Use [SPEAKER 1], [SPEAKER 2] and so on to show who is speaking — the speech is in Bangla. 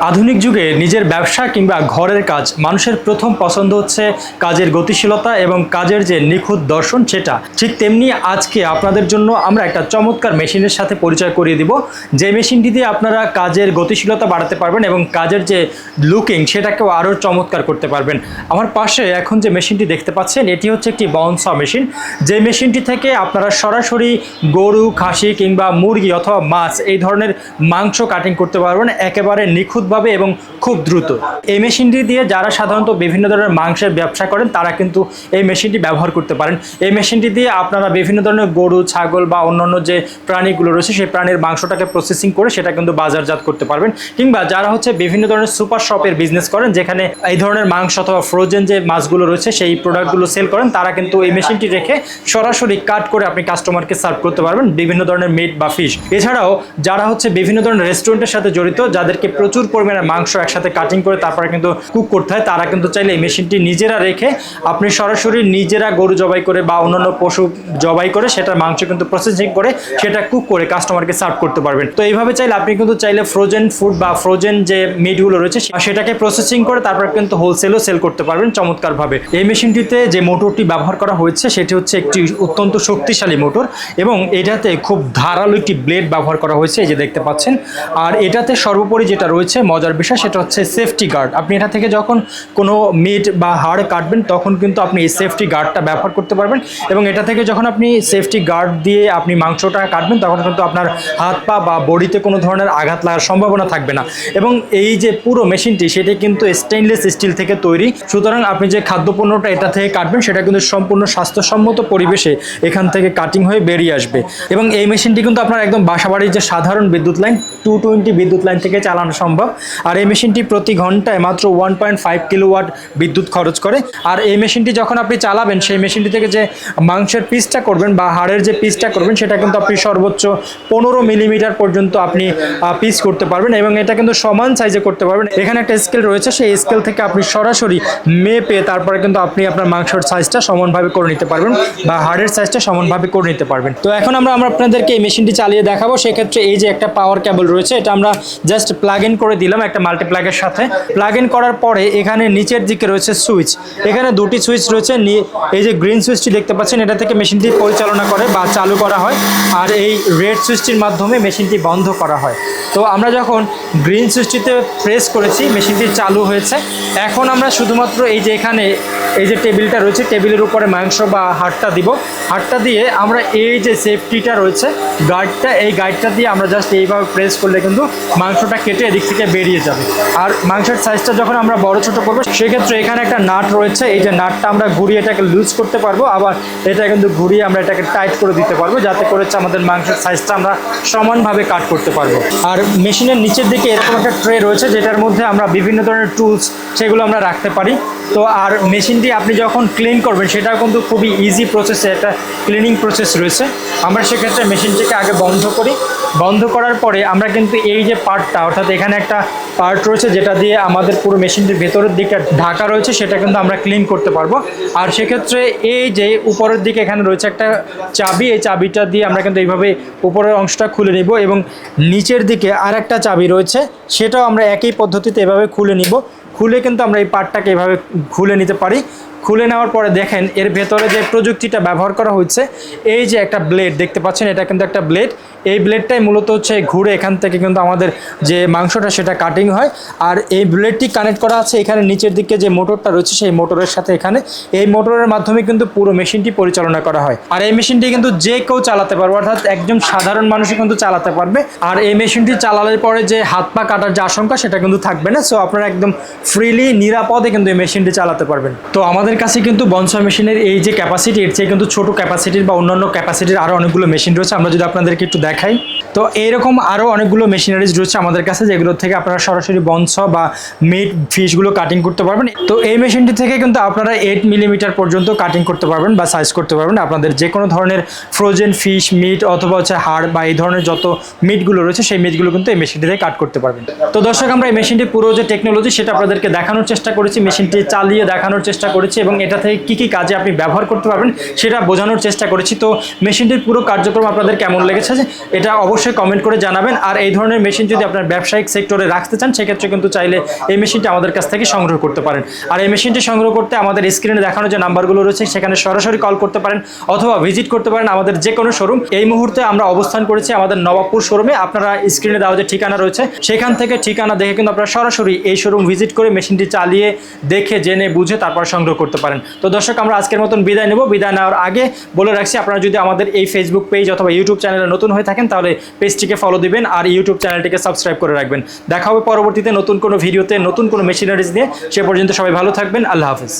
[SPEAKER 1] আধুনিক যুগে নিজের ব্যবসা কিংবা ঘরের কাজ মানুষের প্রথম পছন্দ হচ্ছে কাজের গতিশীলতা এবং কাজের যে নিখুঁত দর্শন সেটা। ঠিক তেমনি আজকে আপনাদের জন্য আমরা একটা চমৎকার মেশিনের সাথে পরিচয় করিয়ে দিব। যে মেশিনটি দিয়ে আপনারা কাজের গতিশীলতা বাড়াতে পারবেন এবং কাজের যে লুকিং সেটাকেও আরও চমৎকার করতে পারবেন। আমার পাশে এখন যে মেশিনটি দেখতে পাচ্ছেন, এটি হচ্ছে একটি বনসা মেশিন। যে মেশিনটি থেকে আপনারা সরাসরি গরু, খাসি কিংবা মুরগি অথবা মাছ এই ধরনের মাংস কাটিং করতে পারবেন। একেবারে নিখুঁতভাবে এবং খুব দ্রুত। এই মেশিনটি দিয়ে যারা সাধারণত বিভিন্ন ধরনের মাংসের ব্যবসা করেন, তারা কিন্তু এই মেশিনটি ব্যবহার করতে পারেন। এই মেশিনটি দিয়ে আপনারা বিভিন্ন ধরনের গরু, ছাগল বা অন্যান্য যে প্রাণীগুলো রয়েছে, সেই প্রাণীর মাংসটাকে প্রসেসিং করে সেটা কিন্তু বাজারজাত করতে পারবেন। কিংবা যারা হচ্ছে বিভিন্ন ধরনের সুপার শপের বিজনেস করেন, যেখানে এই ধরনের মাংস অথবা ফ্রোজেন যে মাছগুলো রয়েছে, সেই প্রোডাক্টগুলো সেল করেন, তারা কিন্তু এই মেশিনটি রেখে সরাসরি কাট করে আপনি কাস্টমারকে সার্ভ করতে পারবেন, বিভিন্ন ধরনের মিট বা ফিশ এছাড়াও যারা হচ্ছে বিভিন্ন ধরনের রেস্টুরেন্টের সাথে জড়িত, যাদেরকে প্রচুর পরিমাণে মাংস একসাথে কাটিং করে তারপরে কিন্তু কুক করতে হয়। তারা কিন্তু চাইলে এই মেশিনটি নিজেরা রেখে আপনি সরাসরি নিজেরা গরু জবাই করে বা অন্যান্য পশু জবাই করে সেটা মাংস কিন্তু প্রসেসিং করে সেটা কুক করে কাস্টমারকে সার্ভ করতে পারবেন। তো এইভাবে চাইলে আপনি কিন্তু চাইলে ফ্রোজেন ফুড বা ফ্রোজেন যে মিটগুলো রয়েছে সেটাকে প্রসেসিং করে তারপর কিন্তু হোলসেলও সেল করতে পারবেন চমৎকারভাবে। এই মেশিনটিতে যে মোটরটি ব্যবহার করা হয়েছে সেটি হচ্ছে একটি অত্যন্ত শক্তিশালী মোটর এবং এটাতে খুব ধারালো একটি ব্লেড ব্যবহার করা হয়েছে, এই যে দেখতে পাচ্ছেন। আর এটাতে সর্বোপরি যেটা রয়েছে মজার বিষয় সেটা হচ্ছে সেফটি গার্ড আপনি এটা থেকে যখন কোনো মিট বা হাড় কাটবেন, তখন কিন্তু আপনি এই সেফটি গার্ডটা ব্যবহার করতে পারবেন এবং এটা থেকে যখন আপনি সেফটি গার্ড দিয়ে আপনি মাংসটা কাটবেন, তখন কিন্তু আপনার হাত পা বা বডিতে কোনো ধরনের আঘাত লাগার সম্ভাবনা থাকবে না। এবং এই যে পুরো মেশিনটি, সেটি কিন্তু স্টেইনলেস স্টিল থেকে তৈরি। সুতরাং আপনি যে খাদ্যপণ্যটা এটা থেকে কাটবেন, সেটা কিন্তু সম্পূর্ণ স্বাস্থ্যসম্মত পরিবেশে এখান থেকে কাটিং হয়ে বেরিয়ে আসবে। এবং এই মেশিনটি কিন্তু আপনার একদম বাসাবাড়ির যে সাধারণ বিদ্যুৎ লাইন টু টোয়েন্টি বিদ্যুৎ লাইন থেকে চালানো সম্ভব। আর এই মেশিনটি প্রতি ঘন্টায় মাত্র ওয়ান পয়েন্ট ফাইভ কিলোওয়াট বিদ্যুৎ খরচ করে। আর এই মেশিনটি যখন আপনি চালাবেন, সেই মেশিনটি থেকে যে মাংসের পিসটা করবেন বা হাড়ের যে পিসটা করবেন, সেটা কিন্তু আপনি সর্বোচ্চ পনেরো মিলিমিটার পর্যন্ত আপনি পিস করতে পারবেন এবং এটা কিন্তু সমান সাইজে করতে পারবেন। এখানে একটা স্কেল রয়েছে, সেই স্কেল থেকে আপনি সরাসরি মেপে তারপরে কিন্তু আপনি আপনার মাংসের সাইজটা সমানভাবে করে নিতে পারবেন বা হাড়ের সাইজটা সমানভাবে করে নিতে পারবেন। তো এখন আমরা আমরা আপনাদেরকে এই মেশিনটি চালিয়ে দেখাবো। সেক্ষেত্রে এই যে একটা পাওয়ার কেবল রয়েছে, এটা আমরা জাস্ট প্লাগ ইন করে দিলাম একটা মাল্টিপ্লাগের সাথে। প্লাগ ইন করার পরে এখানে নিচের দিকে রয়েছে সুইচ। এখানে দুটি সুইচ রয়েছে এই যে গ্রিন সুইচটি দেখতে পাচ্ছেন, এটা থেকে মেশিনটি পরিচালনা করে বা চালু করা হয়। আর এই রেড সুইচটির মাধ্যমে মেশিনটি বন্ধ করা হয়। তো আমরা যখন গ্রিন সুইচটিতে প্রেস করেছি, মেশিনটি চালু হয়েছে। এখন আমরা শুধুমাত্র এই যে এখানে এই যে টেবিলটা রয়েছে, টেবিলের উপরে মাংস বা হাড়টা দিব। হাড়টা দিয়ে আমরা এই যে সেফটিটা রয়েছে গার্ডটা এই গার্ডটা দিয়ে আমরা জাস্ট এইভাবে প্রেস করলে কিন্তু মাংসটা কেটে এদিক থেকে বেরিয়ে যাবে। আর মাংসের সাইজটা যখন আমরা বড় ছোট করব, সেক্ষেত্রে এখানে একটা নাট রয়েছে। এই যে নাটটা আমরা ঘুরিয়ে এটাকে লুজ করতে পারব, আবার এটা কিন্তু ঘুরিয়ে আমরা এটাকে টাইট করে দিতে পারব, যাতে করে হচ্ছে আমাদের মাংসের সাইজটা আমরা সমানভাবে কাট করতে পারব। আর মেশিনের নিচের দিকে এরকম একটা ট্রে রয়েছে, যেটার মধ্যে আমরা বিভিন্ন ধরনের টুলস সেগুলো আমরা রাখতে পারি। তো আর মেশিনটি আপনি যখন ক্লিন করবেন, সেটাও কিন্তু খুবই ইজি প্রসেসে একটা ক্লিনিং প্রসেস রয়েছে। আমরা সেক্ষেত্রে মেশিনটিকে আগে বন্ধ করি। বন্ধ করার পরে আমরা কিন্তু এই যে পার্টটা অর্থাৎ এখানে একটা পার্ট রয়েছে যেটা দিয়ে আমাদের পুরো মেশিনটির ভেতরের দিকটা ঢাকা রয়েছে, সেটা কিন্তু আমরা ক্লিন করতে পারব। আর সেক্ষেত্রে এই যে উপরের দিকে এখানে রয়েছে একটা চাবি, এই চাবিটা দিয়ে আমরা কিন্তু এইভাবে উপরের অংশটা খুলে নিব এবং নিচের দিকে আর একটা চাবি রয়েছে, সেটাও আমরা একই পদ্ধতিতে এভাবে খুলে নিব। খুলে কিন্তু আমরা এই পার্টটাকে এভাবে খুলে নিতে পারি। খুলে নেওয়ার পরে দেখেন এর ভেতরে যে প্রযুক্তিটা ব্যবহার করা হচ্ছে এই যে একটা ব্লেড দেখতে পাচ্ছেন, এটা কিন্তু একটা ব্লেড এই ব্লেডটাই মূলত হচ্ছে ঘুরে এখান থেকে কিন্তু আমাদের যে মাংসটা সেটা কাটিং হয়। আর এই ব্লেডটি কানেক্ট করা আছে এখানে নিচের দিকে যে মোটরটা রয়েছে, সেই মোটরের সাথে এখানে। এই মোটরের মাধ্যমে কিন্তু পুরো মেশিনটি পরিচালনা করা হয়। আর এই মেশিনটি কিন্তু যে কেউ চালাতে পারবে, অর্থাৎ একজন সাধারণ মানুষই কিন্তু চালাতে পারবে। আর এই মেশিনটি চালানোর পরে যে হাত পা কাটার যে আশঙ্কা, সেটা কিন্তু থাকবে না। সো আপনারা একদম ফ্রিলি নিরাপদে কিন্তু এই মেশিনটি চালাতে পারবেন। তো আমাদের কাছে কিন্তু বনসা মেশিনের এই যে ক্যাপাসিটি এর চেয়ে কিন্তু ছোট ক্যাপাসিটির বা অন্যান্য ক্যাপাসিটির আরও অনেকগুলো মেশিন রয়েছে। আমরা যদি আপনাদেরকে একটু দেখাই। তো এইরকম আরও অনেকগুলো মেশিনারিজ রয়েছে আমাদের কাছে, যেগুলো থেকে আপনারা সরাসরি বনসা বা মিট ফিশগুলো কাটিং করতে পারবেন। তো এই মেশিনটি থেকে কিন্তু আপনারা এইট মিলিমিটার পর্যন্ত কাটিং করতে পারবেন বা সাইজ করতে পারবেন। আপনাদের যে কোনো ধরনের ফ্রোজেন ফিশ মিট অথবা হচ্ছে হাড় বা এই ধরনের যত মিটগুলো রয়েছে, সেই মিটগুলো কিন্তু এই মেশিনটি থেকে কাট করতে পারবেন। তো দর্শক, আমরা এই মেশিনটি পুরো যে টেকনোলজি সেটা আপনাদেরকে দেখানোর চেষ্টা করেছি। মেশিনটি চালিয়ে দেখানোর চেষ্টা করেছি এবং এটা থেকে কী কী কাজে আপনি ব্যবহার করতে পারবেন সেটা বোঝানোর চেষ্টা করেছি। তো মেশিনটির পুরো কার্যক্রম আপনাদের কেমন লেগেছে? এটা অবশ্যই কমেন্ট করে জানাবেন। আর এই ধরনের মেশিন যদি আপনার ব্যবসায়িক সেক্টরে রাখতে চান, সেক্ষেত্রে কিন্তু চাইলে এই মেশিনটি আমাদের কাছ থেকে সংগ্রহ করতে পারেন। আর এই মেশিনটি সংগ্রহ করতে আমাদের স্ক্রিনে দেখানো যে নাম্বারগুলো রয়েছে, সেখানে সরাসরি কল করতে পারেন অথবা ভিজিট করতে পারেন আমাদের যে কোনো শোরুম এই মুহূর্তে আমরা অবস্থান করেছি আমাদের নবাবপুর শোরুমে আপনারা স্ক্রিনে দেওয়া যে ঠিকানা রয়েছে, সেখান থেকে ঠিকানা দেখে কিন্তু আপনারা সরাসরি এই শোরুম ভিজিট করে মেশিনটি চালিয়ে দেখে, জেনে, বুঝে তারপর সংগ্রহ করতে পারেন। তো দর্শক, আমরা আজকের মতন বিদায় নেব। বিদায় নেওয়ার আগে বলে রাখছি, আপনারা যদি আমাদের এই ফেসবুক পেজ অথবা ইউটিউব চ্যানেলে নতুন হয়ে থাকেন, তাহলে পেজটিকে ফলো দিবেন আর ইউটিউব চ্যানেলটিকে সাবস্ক্রাইব করে রাখবেন। দেখা হবে পরবর্তীতে নতুন কোনো ভিডিওতে নতুন কোনো মেশিনারিজ নিয়ে। সে পর্যন্ত সবাই ভালো থাকবেন। আল্লাহ হাফিজ।